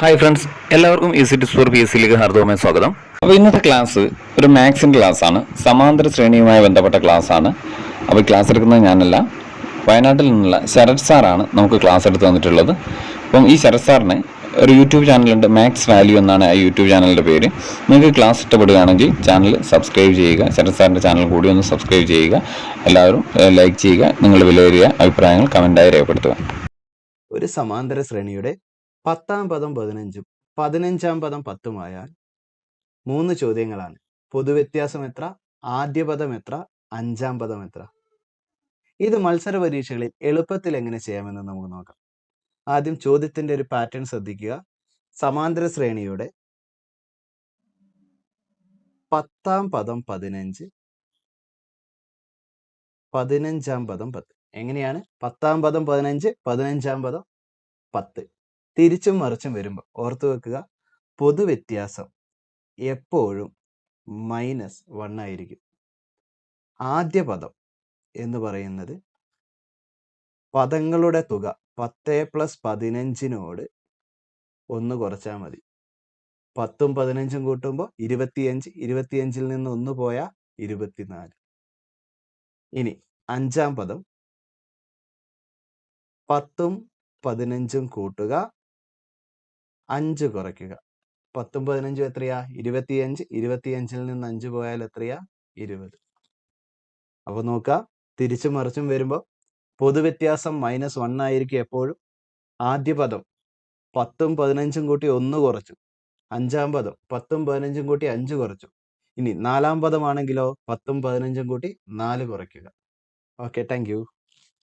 Hi friends എല്ലാവർക്കും easy tips for P S സിയിലേക്ക് ഹാർദവമായ സ്വാഗതം. അപ്പോൾ ഇന്നത്തെ ക്ലാസ് ഒരു മാത്സിന്റെ ആണ്. സമാന്തര ശ്രേണിയുമായി ബന്ധപ്പെട്ട ക്ലാസ് ആണ്. അപ്പോൾ ക്ലാസ് എടുക്കുന്നത് ഞാനല്ല. വയനാട്ടിൽ നിന്നുള്ള ശരത് സാറാണ് നമുക്ക് ക്ലാസ് എടുത്ത് തന്നിട്ടുള്ളത്. അപ്പം ഈ ശരത് സാറിന് ഒരു യൂട്യൂബ് ചാനലുണ്ട് മാത്സ് വാല്യൂ എന്നാണ് ആ യൂട്യൂബ് ചാനലിന്റെ പേര്. നിങ്ങൾക്ക് ക്ലാസ് ഇഷ്ടപ്പെടുകയാണെങ്കിൽ ചാനൽ സബ്സ്ക്രൈബ് ചെയ്യുക ശരത് സാറിന്റെ ചാനൽ കൂടി ഒന്ന് സബ്സ്ക്രൈബ് ചെയ്യുക. എല്ലാവരും ലൈക്ക് ചെയ്യുക. നിങ്ങൾ വിലയേറിയ അഭിപ്രായങ്ങൾ കമന്റായി രേഖപ്പെടുത്തുക. ഒരു സമാന്തര ശ്രേണിയുടെ പത്താം പദം പതിനഞ്ചും പതിനഞ്ചാം പദം പത്തുമായാൽ മൂന്ന് ചോദ്യങ്ങളാണ്. പൊതുവ്യത്യാസം എത്ര? ആദ്യ പദം എത്ര? അഞ്ചാം പദം എത്ര? ഇത് മത്സര പരീക്ഷകളിൽ എളുപ്പത്തിൽ എങ്ങനെ ചെയ്യാമെന്ന് നമുക്ക് നോക്കാം. ആദ്യം ചോദ്യത്തിന്റെ ഒരു പാറ്റേൺ ശ്രദ്ധിക്കുക. സമാന്തര ശ്രേണിയുടെ പത്താം പദം പതിനഞ്ച് പതിനഞ്ചാം പദം പത്ത്. എങ്ങനെയാണ്? പത്താം പദം പതിനഞ്ച് പതിനഞ്ചാം പദം പത്ത്. തിരിച്ചും മറിച്ചും വരുമ്പോൾ ഓർത്തു വെക്കുക. പൊതുവ്യത്യാസം എപ്പോഴും മൈനസ് വൺ ആയിരിക്കും. ആദ്യ പദം എന്ന് പറയുന്നത് പദങ്ങളുടെ തുക പത്ത് പ്ലസ് പതിനഞ്ചിനോട് ഒന്ന് കുറച്ചാൽ മതി. പത്തും പതിനഞ്ചും കൂട്ടുമ്പോൾ ഇരുപത്തിയഞ്ച് ഇരുപത്തിയഞ്ചിൽ നിന്ന് ഒന്ന് പോയാൽ ഇരുപത്തിനാല്. ഇനി അഞ്ചാം പദം പത്തും പതിനഞ്ചും കൂട്ടുക. അഞ്ച് കുറയ്ക്കുക. പത്തും പതിനഞ്ചും എത്രയാ? ഇരുപത്തിയഞ്ച്. ഇരുപത്തിയഞ്ചിൽ നിന്ന് അഞ്ച് പോയാൽ എത്രയാ? ഇരുപത്. അപ്പൊ നോക്കാം. തിരിച്ചും മറിച്ചും വരുമ്പോൾ പൊതുവ്യത്യാസം മൈനസ് വൺ ആയിരിക്കും എപ്പോഴും. ആദ്യ പദം പത്തും പതിനഞ്ചും കൂട്ടി ഒന്ന് കുറച്ചു. അഞ്ചാം പദം പത്തും പതിനഞ്ചും കൂട്ടി അഞ്ച് കുറച്ചു. ഇനി നാലാം പദമാണെങ്കിലോ പത്തും പതിനഞ്ചും കൂട്ടി നാല് കുറയ്ക്കുക. Okay thank